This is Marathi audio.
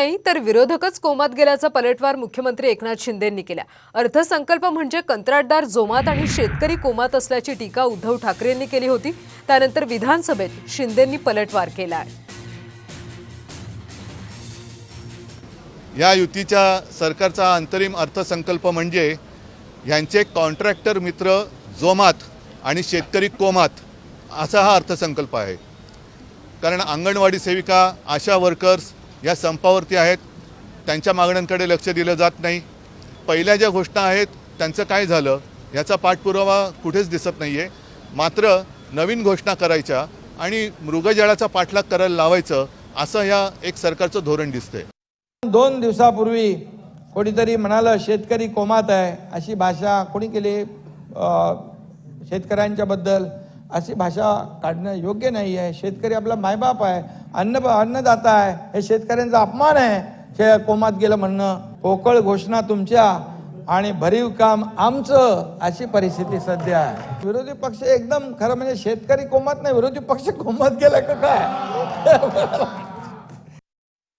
नाही तर विरोधकच कोमात गेल्याचा पलटवार मुख्यमंत्री एकनाथ शिंदेंनी केला. अर्थसंकल्प म्हणजे कंत्राटदार जोमात आणि शेतकरी कोमात असल्याची टीका उद्धव ठाकरेंनी केली होती. त्यानंतर विधानसभेत शिंदेंनी पलटवार केला. आहे या युतीच्या सरकारचा अंतरिम अर्थसंकल्प म्हणजे यांचे कॉन्ट्रॅक्टर मित्र जोमात आणि शेतकरी कोमात असा हा अर्थसंकल्प आहे. कारण अंगणवाडी सेविका आशा वर्कर्स या संपावरती आहेत. त्यांच्या मागण्यांकडे लक्ष दिलं जात नाही. पहिल्या ज्या घोषणा आहेत त्यांचं काय झालं याचा पाठपुरावा कुठेच दिसत नाही आहे मात्र नवीन घोषणा करायच्या आणि मृगजळाचा पाठलाग करायला लावायचं असं ह्या एक सरकारचं धोरण दिसतंय. दोन दिवसापूर्वी कोणीतरी म्हणालं शेतकरी कोमात आहे अशी भाषा कोणी केली? शेतकऱ्यांच्याबद्दल शेतकऱ्यांच्या बद्दल अशी भाषा काढणं योग्य नाही आहे शेतकरी आपला मायबाप आहे. अन्न अन्नदाता आहे. हे शेतकऱ्यांचा अपमान आहे. हे कोमात गेलं म्हणणं पोकळ घोषणा तुमच्या आणि भरीव काम आमचं अशी परिस्थिती सध्या आहे. विरोधी पक्ष एकदम खरं म्हणजे शेतकरी कोमात नाही विरोधी पक्ष कोमात गेला का काय?